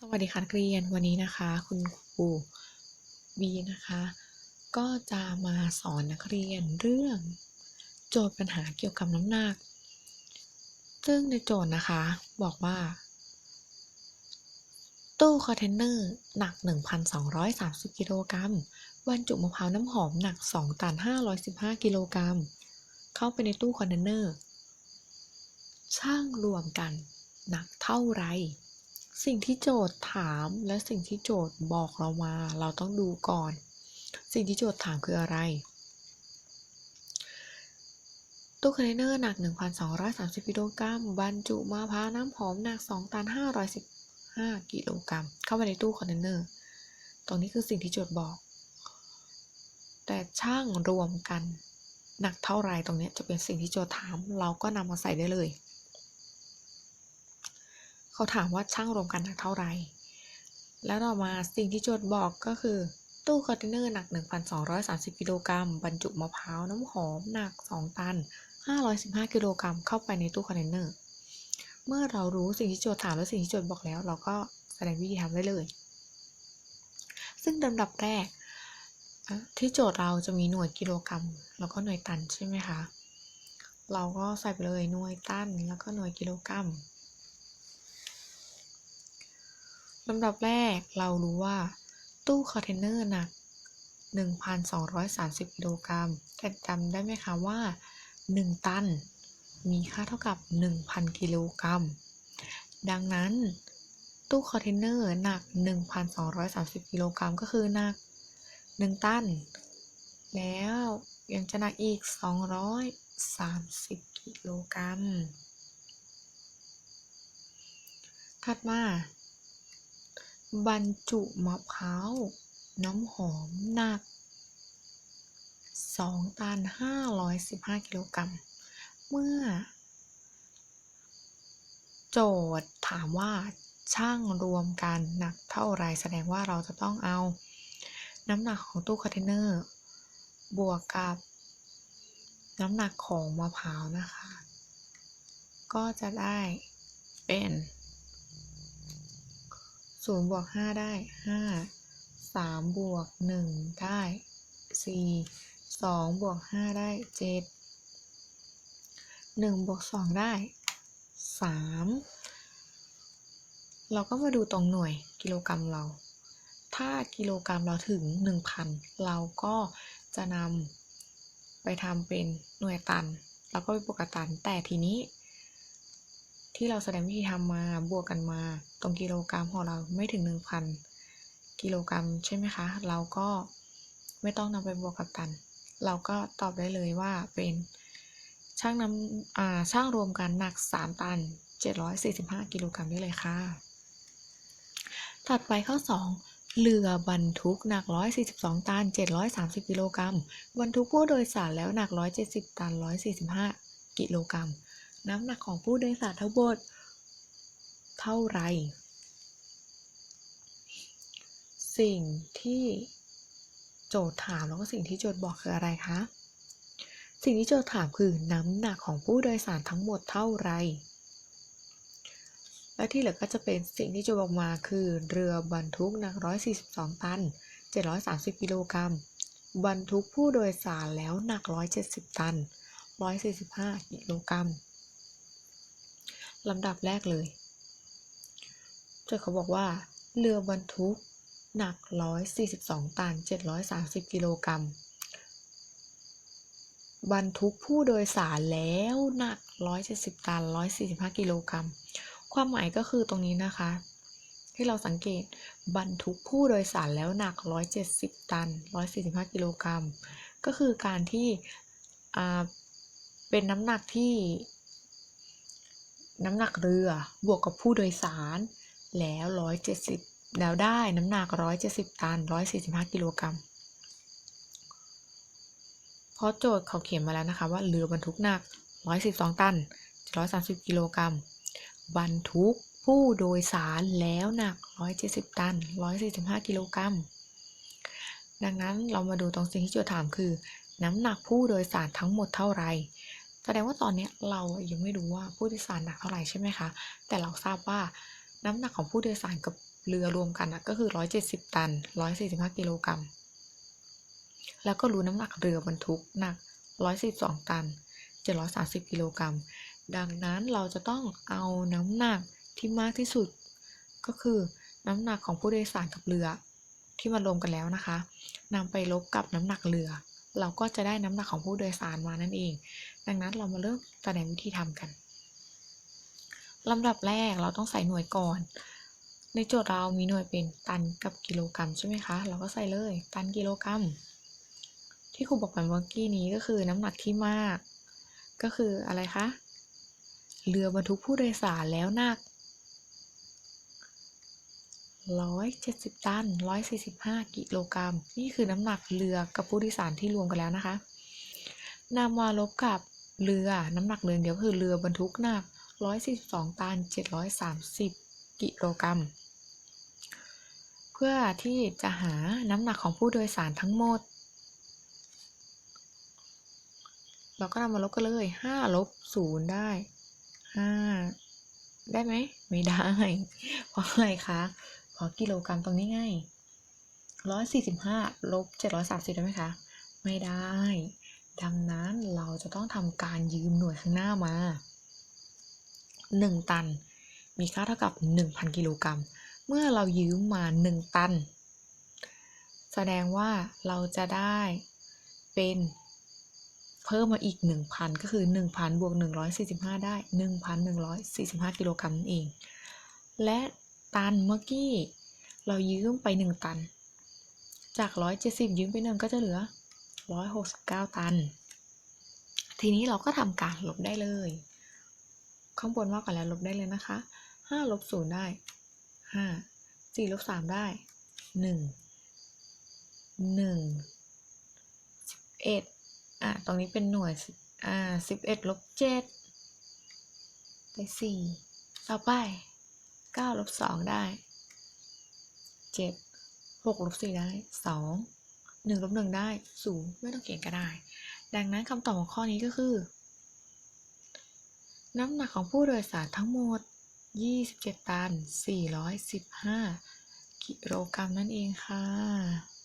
สวัสดีค่ะนักเรียนวันนี้นะคะ คุณครูบีนะคะ ก็จะมาสอนนักเรียนเรื่อง โจทย์ปัญหาเกี่ยวกับน้ำหนัก ซึ่งในโจทย์นะคะบอกว่า ตู้คอนเทนเนอร์หนัก 1,230 กิโลกรัมบรรจุมะพร้าวน้ำหอมหนัก 2 ตัน 515 กิโลกรัมเข้าไปในตู้คอนเทนเนอร์ช่างรวมกันหนักเท่าไหร สิ่งที่โจทย์ถามและสิ่งที่โจทย์บอกเรามา เราต้องดูก่อน สิ่งที่โจทย์ถามคืออะไร ตู้คอนเทนเนอร์หนัก 1,230กิโลกรัมบรรจุมะพร้าวน้ำหอมหนัก 2 ตัน 515กิโลกรัมเข้าไปในตู้คอนเทนเนอร์ ตรงนี้คือสิ่งที่โจทย์บอก แต่ช่างรวมกันหนักเท่าไรตรงนี้จะเป็นสิ่งที่โจทย์ถาม เราก็นำมาใส่ได้เลย เขาถามว่าช่างรวมกันหนักเท่าไหร่ แล้วต่อมาสิ่งที่โจทย์บอกก็คือ ตู้คอนเทนเนอร์หนัก 1,230 กิโลกรัมบรรจุมะพร้าวน้ำหอมหนัก 2 ตัน 515 กิโลกรัมเข้าไปในตู้คอนเทนเนอร์ เมื่อเรารู้สิ่งที่โจทย์ถามและสิ่งที่โจทย์บอกแล้ว เราก็แสดงวิธีทำได้เลย ซึ่งลำดับแรกที่โจทย์เราจะมีหน่วยกิโลกรัม แล้วก็หน่วยตันใช่ไหมคะ เราก็ใส่ไปเลยหน่วยตันแล้วก็หน่วยกิโลกรัม ลำดับแรกเรารู้ว่า ตู้คอนเทนเนอร์หนัก 1,230กิโลกรัมแต่จำได้ไหมคะว่า 1 ตัน มีค่าเท่ากับ 1,000 กิโลกรัม ดังนั้น ตู้คอนเทนเนอร์หนัก 1,230กิโลกรัมก็คือหนัก 1 ตัน แล้วยังจะหนักอีก 230 กิโลกรัมถัดมา บรรจุมะพร้าวน้ำหอมหนัก 2 ตัน 515 กิโลกรัม เมื่อ โจทย์ถามว่าช่างรวมกันหนักเท่าไรแสดงว่าเราจะต้องเอา น้ำหนักของตู้คอนเทนเนอร์ บวกกับ น้ำหนักของมะพร้าวนะคะ ก็จะได้เป็น ศูนย์บวกห้าได้ห้าสามบวกหนึ่งได้สี่สองบวกห้าได้เจ็ดหนึ่งบวกสองได้สามเราก็มาดูตรงหน่วยกิโลกรัมเรา ถ้ากิโลกรัมเราถึงหนึ่งพันเราก็จะนำไปทำเป็นหน่วยตัน แล้วก็ไปบวกกับตัน แต่ทีนี้ ที่เราแสดงวิธีทำมาบวกกันมา ตรงกิโลกรัมของเราไม่ถึง 1,000 กิโลกรัมใช่ไหมคะ เราก็ไม่ต้องนำไปบวกกับตัน เราก็ตอบได้เลยว่าเป็นช่างน้ำอ่าช่างรวมกันหนัก 3 ตัน 745 กิโลกรัมได้เลยค่ะ ถัดไปข้อ 2 เรือบรรทุกหนัก 142 ตัน 730 กิโลกรัมบรรทุกผู้โดยสารแล้วหนัก 170 ตัน 145 กิโลกรัม น้ำหนักของผู้โดยสารทั้งหมดเท่าไร สิ่งที่โจทย์ถามแล้วก็สิ่งที่โจทย์บอกคืออะไรคะ สิ่งที่โจทย์ถามคือน้ำหนักของผู้โดยสารทั้งหมดเท่าไร และที่เหลือก็จะเป็นสิ่งที่โจทย์บอกมาคือเรือบรรทุกหนัก 142 ตัน 730 กิโลกรัมบรรทุกผู้โดยสารแล้วหนัก 170 ตัน 145 กิโลกรัม ลำดับแรกเลยจทย์เขาบอกว่า เรือบรรทุก หนัก 142 ตัน 730 กิโลกรัมบรรทุกผู้โดยสารแล้วหนัก 170 ตัน 145 กิโลกรัม ความหมายก็คือตรงนี้นะคะ ที่เราสังเกตบรรทุกผู้โดยสารแล้วหนัก 170 ตัน 145 กิโลกรัม ก็คือการที่เป็นน้ำหนักที่ น้ำหนักเรือบวกกับผู้โดยสาร แล้ว 170 แล้วได้น้ำหนัก 170 ตัน 145 กิโลกรัมเพราะโจทย์เขาเขียนมาแล้วนะคะว่าเรือบรรทุกหนัก 112 ตัน 130 กิโลกรัมบรรทุกผู้โดยสารแล้วหนัก 170 ตัน 145 กิโลกรัม ดังนั้นเรามาดูตรงสิ่งที่โจทย์ถามคือ น้ำหนักผู้โดยสารทั้งหมดเท่าไหร่ แสดงว่าตอนนี้เรายังไม่รู้ว่าผู้โดยสารหนักเท่าไหร่ใช่ไหมคะ แต่เราทราบว่าน้ำหนักของผู้โดยสารกับเรือรวมกันนะก็คือร้อยเจ็ดสิบตันร้อยสี่สิบห้ากิโลกรัม แล้วก็รู้น้ำหนักเรือบรรทุกหนักร้อยสิบสองตันเจ็ดร้อยสามสิบกิโลกรัม ดังนั้นเราจะต้องเอาน้ำหนักที่มากที่สุด ก็คือน้ำหนักของผู้โดยสารกับเรือ ที่มารวมกันแล้วนะคะนำไปลบกับน้ำหนักเรือ เราก็จะได้น้ำหนักของผู้โดยสารมานั่นเอง ดังนั้นเรามาเริ่มแสดงวิธีทำกันลำดับแรกเราต้องใส่หน่วยก่อน ในโจทย์เรามีหน่วยเป็นตันกับกิโลกรัมใช่ไหมคะ เราก็ใส่เลย ตันกิโลกรัม ที่ครูบอกไปเมื่อกี้นี้ก็คือน้ำหนักที่มาก ก็คืออะไรคะ เรือบรรทุกผู้โดยสารแล้วหนัก 170 ตัน 145 กิโลกรัม นี่คือน้ำหนักเรือกับผู้โดยสารที่รวมกันแล้วนะคะนำมาลบกับเรือน้ำหนักเรือเดียวคือเรือบรรทุกหนัก 142 ตัน 730 กิโลกรัม เพื่อที่จะหาน้ำหนักของผู้โดยสารทั้งหมด เราก็นำมาลบกันเลย 5 ลบ 0 ได้ 5 ได้ไหม ไม่ได้ เพราะอะไรคะ เพราะกิโลกรัมตรงนี้ไง145ลบ730ได้ไหมคะ ไม่ได้ ดังนั้นเราจะต้องทำการยืมหน่วยข้างหน้ามา1ตัน มีค่าเท่ากับ1,000กิโลกรัม เมื่อเรายืมมา1ตัน แสดงว่าเราจะได้เป็นเพิ่มมาอีก 1,000 ก็คือ 1,000บวก145 ได้ 1,145 กิโลกรัมนั่นเอง และ ตันเมื่อกี้ เรายืมไป1ตัน จาก170ยืมไปหนึ่งก็จะเหลือ169ตัน ทีนี้เราก็ทำการลบได้เลย ข้างบนมากกว่าแล้วลบได้เลยนะคะ5ลบ0ได้5 4ลบ3ได้1 1 11อะตรงนี้เป็นหน่วยอ่า11ลบ7ได้4ต่อไป 9ลบ2ได้7 6ลบ4ได้2 1ลบ1ได้0ไม่ต้องเขียนก็ได้ ดังนั้นคำตอบของข้อนี้ก็คือ น้ำหนักของผู้โดยสารทั้งหมด 27 ตัน 415 กิโลกรัมนั่นเองค่ะ